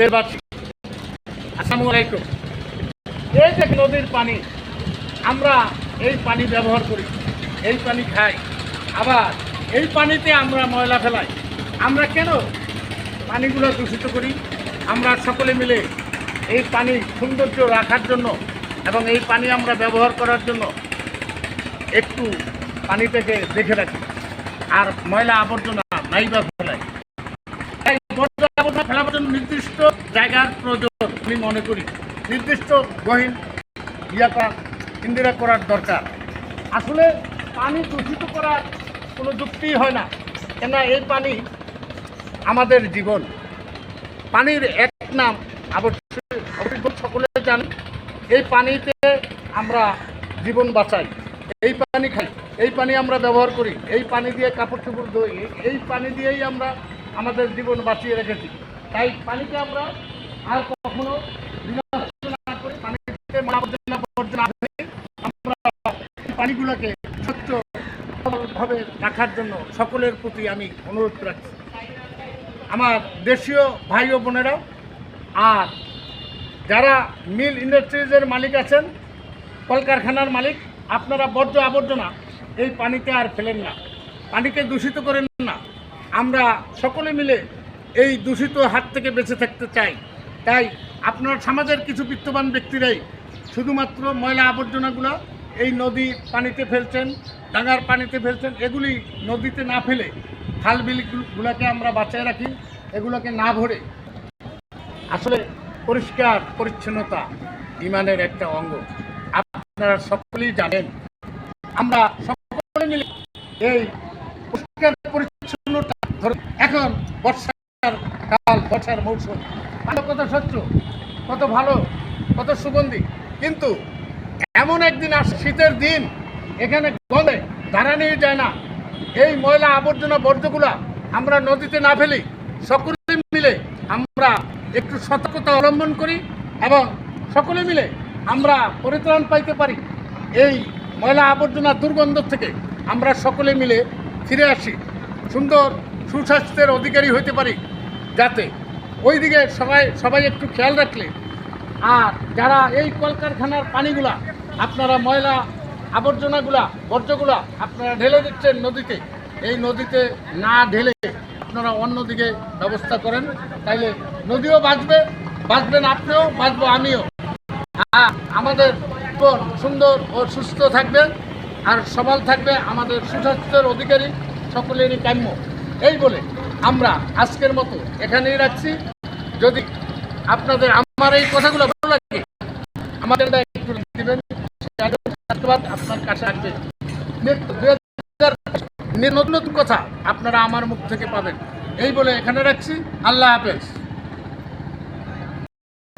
দেশবাসী, আসসালামু এই যে নদীর পানি, আমরা এই পানি ব্যবহার করি, এই পানি খাই। আবার এই পানিতে আমরা ময়লা ফেলাই। আমরা কেন পানিগুলো দূষিত করি? আমরা সকলে মিলে এই পানি সৌন্দর্য রাখার জন্য এবং এই পানি আমরা ব্যবহার করার জন্য একটু পানিটাকে দেখে রাখি। আর ময়লা আবর্জনা নাই বা ফেলাই তাই বর্জ্য আবর্জনা ফেলার জন্য নির্দিষ্ট জায়গার প্রয়োজন, আমি মনে করি। নির্দিষ্ট গহীন ইয়াটা ইন্দিরা করার দরকার। আসলে পানি দূষিত করার কোনো যুক্তি হয় না কেন এই পানি আমাদের জীবন। পানির এক নাম অবশ্যই সকলে জানেন এই পানিতে আমরা জীবন বাঁচাই। এই পানি খাই, এই পানি আমরা ব্যবহার করি, এই পানি দিয়ে কাপড় চোপড় ধুই, এই পানি দিয়েই আমরা আমাদের জীবন বাঁচিয়ে রেখেছি। তাই পানিকে আমরা আর কখনো পানিগুলোকে স্বচ্ছ ভাবে রাখার জন্য সকলের প্রতি আমি অনুরোধ রাখছি। আমার দেশীয় ভাই ও বোনেরা, আর যারা মিল ইন্ডাস্ট্রিজের মালিক আছেন, কলকারখানার মালিক, আপনারা বর্জ্য আবর্জনা এই পানিতে আর ফেলেন না। পানিকে দূষিত করেন না। আমরা সকলে মিলে এই দূষিত হাত থেকে বেঁচে থাকতে চাই। তাই আপনার সমাজের কিছু বিত্তবান ব্যক্তিরাই শুধুমাত্র ময়লা আবর্জনাগুলো এই নদী পানিতে ফেলছেন, ডাঙার পানিতে ফেলছেন, এগুলি নদীতে না ফেলে খাল বিলগুলোকে আমরা বাঁচায় রাখি, এগুলোকে না ভরে। আসলে পরিষ্কার পরিচ্ছন্নতা ইমানের একটা অঙ্গ। আপনারা সকলেই জানেন, আমরা সকলে মিলে এই পরিষ্কার পরিচ্ছন্নতা এখন বর্ষার কাল বর্ষার মৌসুম। কত সত্য কত ভালো, কত সুগন্ধি। কিন্তু এমন একদিন আসে, শীতের দিন, এখানে গন্ধে দাঁড়ানোই যায় না। এই ময়লা আবর্জনা বর্জ্যগুলা আমরা নদীতে না ফেলি, সকলে মিলে আমরা একটু সতর্কতা অবলম্বন করি এবং সকলে মিলে আমরা পরিত্রাণ পাইতে পারি। এই ময়লা আবর্জনা দুর্গন্ধ থেকে আমরা সকলে মিলে ফিরে আসি। সুন্দর সুস্বাস্থ্যের অধিকারী হইতে পারি, যাতে ওই দিকে সবাই সবাই একটু খেয়াল রাখলে। আর যারা এই কলকারখানার পানিগুলা, আপনারা ময়লা আবর্জনাগুলা, বর্জ্যগুলা আপনারা ঢেলে দিচ্ছেন নদীতে, এই নদীতে না ঢেলে আপনারা অন্যদিকে ব্যবস্থা করেন। তাইলে নদীও বাঁচবে, বাঁচবেন আপনিও, বাঁচবো আমিও। আমাদের সুন্দর ও সুস্থ থাকবে, আর সবল থাকবে আমাদের সুস্বাস্থ্যের অধিকারী, সকলেরই কাম্য। এই বলে আমরা আজকের মতো এখানেই রাখছি। যদি আপনাদের আমার এই কথাগুলো ভালো লাগে, আমাদের একটু আপনার কাছে আসবে। নতুন নতুন কথা আপনারা আমার মুখ থেকে পাবেন। এই বলে এখানে রাখছি। আল্লাহ হাফেজ।